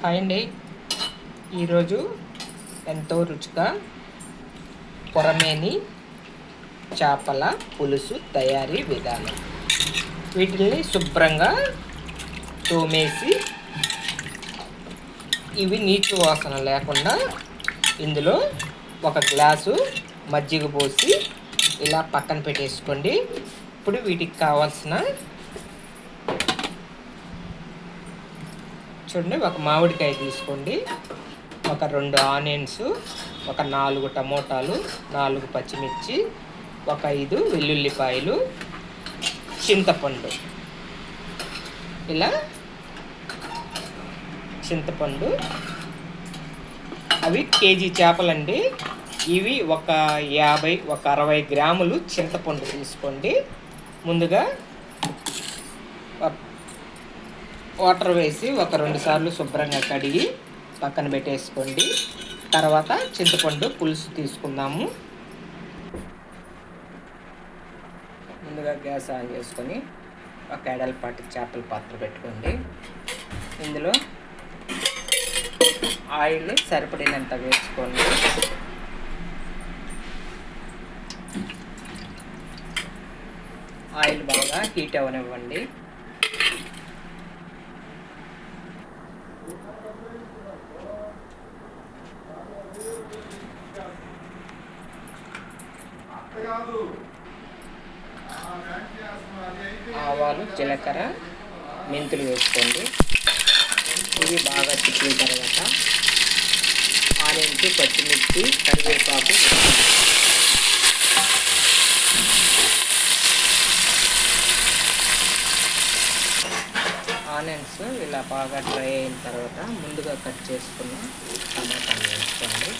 Hi అండి. ఈరోజు ఎంతో రుచిగా కొరమేని చేపల పులుసు తయారీ విధానం. వీటిని శుభ్రంగా తోమేసి ఇవి నీచు వాసన లేకుండా ఇందులో ఒక గ్లాసు మజ్జిగ పోసి ఇలా పక్కన పెట్టేసుకోండి. ఇప్పుడు వీటికి కావాల్సిన చూడండి ఒక మామిడికాయ తీసుకోండి. ఒక రెండు ఆనియన్స్ ఒక నాలుగు టమోటాలు నాలుగు పచ్చిమిర్చి ఒక ఐదు వెల్లుల్లిపాయలు చింతపండు. ఇలా చింతపండు. అవి కేజీ చేపలండి. ఇవి ఒక యాభై ఒక అరవై గ్రాములు చింతపండు తీసుకోండి. ముందుగా వాటర్ వేసి ఒక రెండు సార్లు శుభ్రంగా కడిగి పక్కన పెట్టేసుకోండి. తర్వాత చింతపండు పులుసు తీసుకుందాము. ముందుగా గ్యాస్ ఆన్ చేసుకొని ఒక ఎడలపాటి చేపల పాత్ర పెట్టుకోండి. ఇందులో ఆయిల్ సరిపడినంత వేసుకోండి. ఆయిల్ బాగా హీట్ అవనివ్వండి ఆవాలు జీలకర్ర మెంతులు వేసుకోండి. ఇవి బాగా చిక్కిన తర్వాత ఆనియన్స్ పచ్చిమిర్చి కరివేపాకు ఆనియన్స్ ఇలా బాగా డ్రై అయిన తర్వాత ముందుగా కట్ చేసుకున్న టమాటాలు వేసుకోండి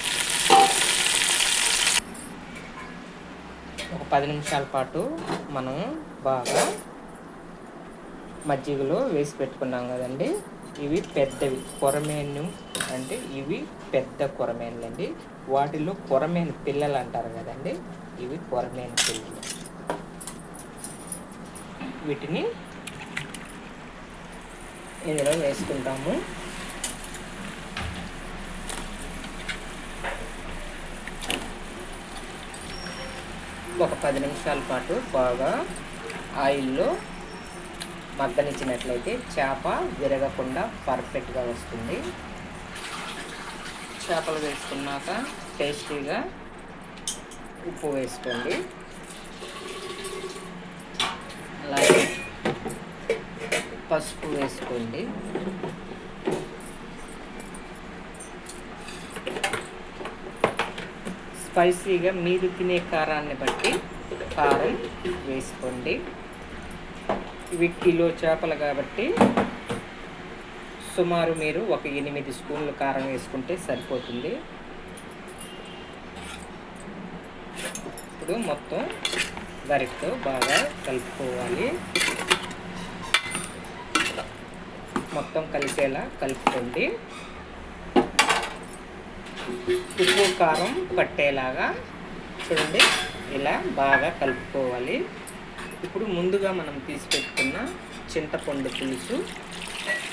ఒక పది నిమిషాల పాటు మనం బాగా మజ్జిగలో వేసి పెట్టుకున్నాం కదండి. ఇవి పెద్దవి. కొరమేను అంటే ఇవి పెద్ద కొరమేనులండి. వాటిలో కొరమేను పిల్లలు అంటారు కదండి. ఇవి కొరమేను పిల్లలు. వీటిని ఇందులో వేసుకుంటాము. ఒక పది నిమిషాల పాటు బాగా ఆయిల్లో మగ్గనిచ్చినట్లయితే చేప విరగకుండా పర్ఫెక్ట్గా వస్తుంది. చేపలు వేసుకున్నాక టేస్టీగా ఉప్పు వేసుకోండి. అలాగే పసుపు వేసుకోండి. స్పైసీగా మీరు తినే కారాన్ని బట్టి కారం వేసుకోండి. ఇవి కిలో చేపలు కాబట్టి సుమారు మీరు ఒక ఎనిమిది స్పూన్లు కారం వేసుకుంటే సరిపోతుంది. ఇప్పుడు మొత్తం గరిటతో బాగా కలుపుకోవాలి. మొత్తం కలిసేలా కలుపుకోండి. ఉప్పు కారం పట్టేలాగా చూడండి ఇలా బాగా కలుపుకోవాలి. ఇప్పుడు ముందుగా మనం తీసి పెట్టుకున్న చింతపండు పులుసు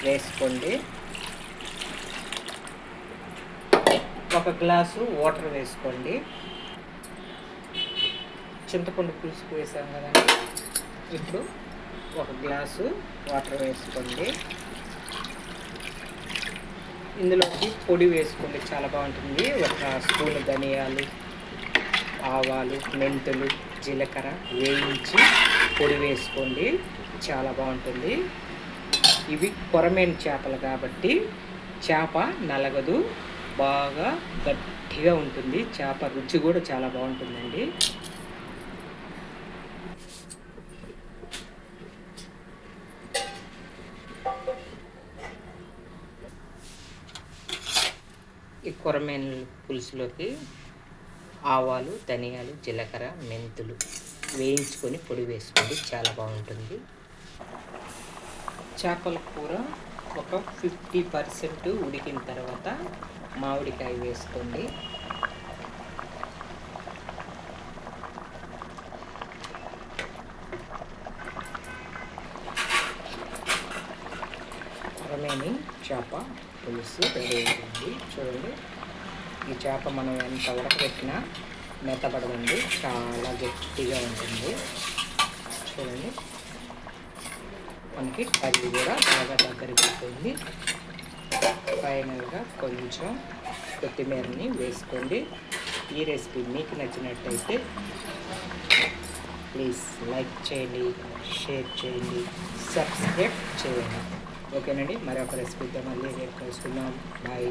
వేసుకోండి. ఒక గ్లాసు వాటర్ వేసుకోండి. చింతపండు పులుసు వేసాం కదండి. ఇప్పుడు ఒక గ్లాసు వాటర్ వేసుకోండి. ఇందులోకి పొడి వేసుకోండి చాలా బాగుంటుంది. ఒక స్పూన్ ధనియాలు ఆవాలు మెంతులు జీలకర్ర వేయించి పొడి వేసుకోండి. చాలా బాగుంటుంది. ఇవి కొరమైన చేపలు కాబట్టి చేప నలగదు. బాగా గట్టిగా ఉంటుంది. చేప రుచి కూడా చాలా బాగుంటుందండి. ఈ కొరమేన పులుసులోకి ఆవాలు ధనియాలు జీలకర్ర మెంతులు వేయించుకొని పొడి వేసుకోండి. చాలా బాగుంటుంది. చేపల కూర ఒక ఫిఫ్టీ పర్సెంట్ ఉడికిన తర్వాత మామిడికాయ వేసుకోండి. కొరమేని చేప పులుసు రెడీ అవుతుంది చూడండి. ఈ చేప మనం ఎంత ఉడకబెట్టినా మెత్తపడదండి చాలా గట్టిగా ఉంటుంది. చూడండి. మనకి కర్రీ కూడా బాగా దగ్గరికి ఫైనల్గా కొంచెం కొత్తిమీరని వేసుకోండి. ఈ రెసిపీ మీకు నచ్చినట్టయితే ప్లీజ్ లైక్ చేయండి షేర్ చేయండి సబ్స్క్రైబ్ చేయండి. ఓకేనండి మరొక రెసిపీతో మళ్ళీ రేపు కలుసుకుందాం. బాయ్